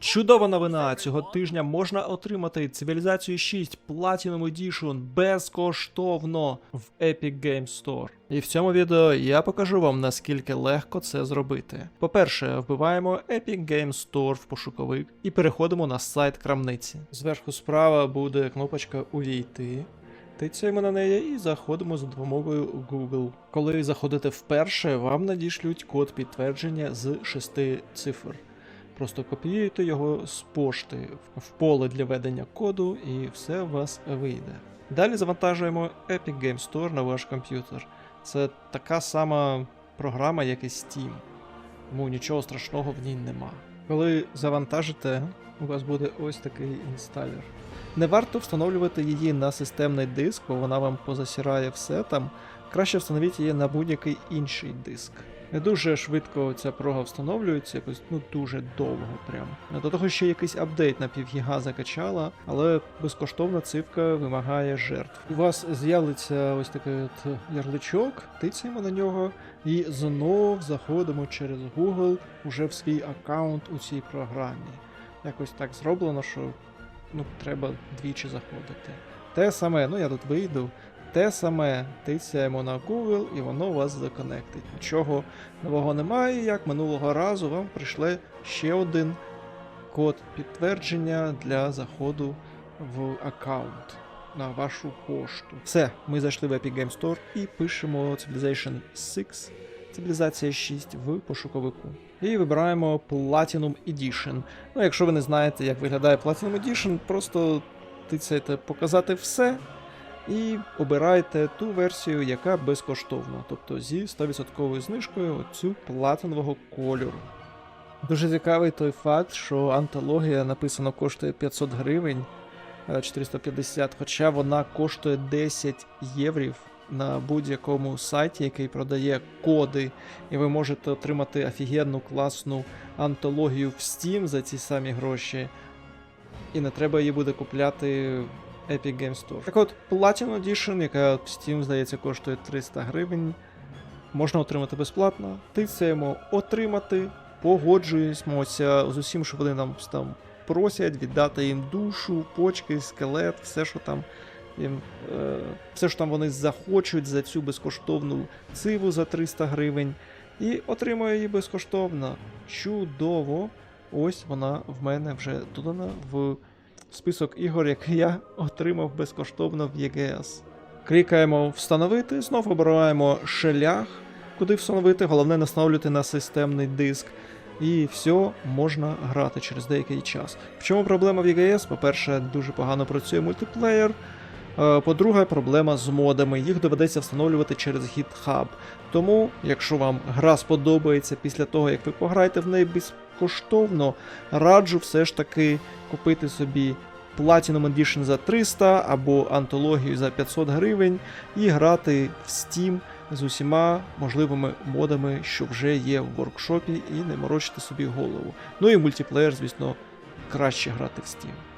Чудова новина! Цього тижня можна отримати цивілізацію 6 Platinum Edition безкоштовно в Epic Games Store. І в цьому відео я покажу вам наскільки легко це зробити. По-перше, вбиваємо Epic Games Store в пошуковик і переходимо на сайт крамниці. Зверху справа буде кнопочка Увійти. Тицяємо на неї і заходимо за допомогою Google. Коли заходите вперше, вам надішлють код підтвердження з 6 цифр. Просто копіюєте його з пошти в поле для ведення коду, і все у вас вийде. Далі завантажуємо Epic Game Store на ваш комп'ютер. Це така сама програма, як і Steam, тому нічого страшного в ній нема. Коли завантажите, у вас буде ось такий інсталер. Не варто встановлювати її на системний диск, бо вона вам позасірає все там. Краще встановіть її на будь-який інший диск. Не дуже швидко ця прога встановлюється, якось ну дуже довго прям. До того ще якийсь апдейт на півгіга закачала, але безкоштовна цивка вимагає жертв. У вас з'явиться ось такий от ярличок, тицяємо на нього і знов заходимо через Google уже в свій аккаунт у цій програмі. Якось так зроблено, що ну, треба двічі заходити. Те саме, ну я тут вийду. Те саме тицяємо на Google і воно вас законектить. Нічого нового немає, як минулого разу вам прийшле ще один код підтвердження для заходу в аккаунт на вашу пошту. Все, ми зайшли в Epic Game Store і пишемо Civilization 6, цивілізація 6 в пошуковику. І вибираємо Platinum Edition. Ну, якщо ви не знаєте, як виглядає Platinum Edition, просто тицяєте показати все і обирайте ту версію, яка безкоштовна, тобто зі 100% знижкою цю платинового кольору. Дуже цікавий той факт, що антологія написано коштує 500 гривень е, 450, хоча вона коштує 10 єврів на будь-якому сайті, який продає коди, і ви можете отримати офігенну класну антологію в Steam за ці самі гроші. І не треба її буде купляти Epic Game Store. Так от, Platinum Edition, яка в Steam, здається, коштує 300 гривень, можна отримати безплатно. Тицяємо отримати, погоджуємося з усім, що вони нам там просять, віддати їм душу, почки, скелет, все, що там їм, е, все, що там вони захочуть за цю безкоштовну циву за 300 гривень. І отримую її безкоштовно. Чудово! Ось вона в мене вже додана в список ігор, який я отримав безкоштовно в ЄГС. Клікаємо Встановити, знову обираємо шлях, куди встановити. Головне наставлювати на системний диск. І все, можна грати через деякий час. В чому проблема в ЄГС? По-перше, дуже погано працює мультиплеєр. Е, По-друге, проблема з модами. Їх доведеться встановлювати через GitHub. Тому, якщо вам гра сподобається після того, як ви пограєте в неї безкоштовно, раджу все ж таки купити собі Platinum Edition за 300 або антологію за 500 гривень і грати в Steam з усіма можливими модами, що вже є в воркшопі, і не морочити собі голову. Ну і мультиплеєр, звісно, краще грати в Steam.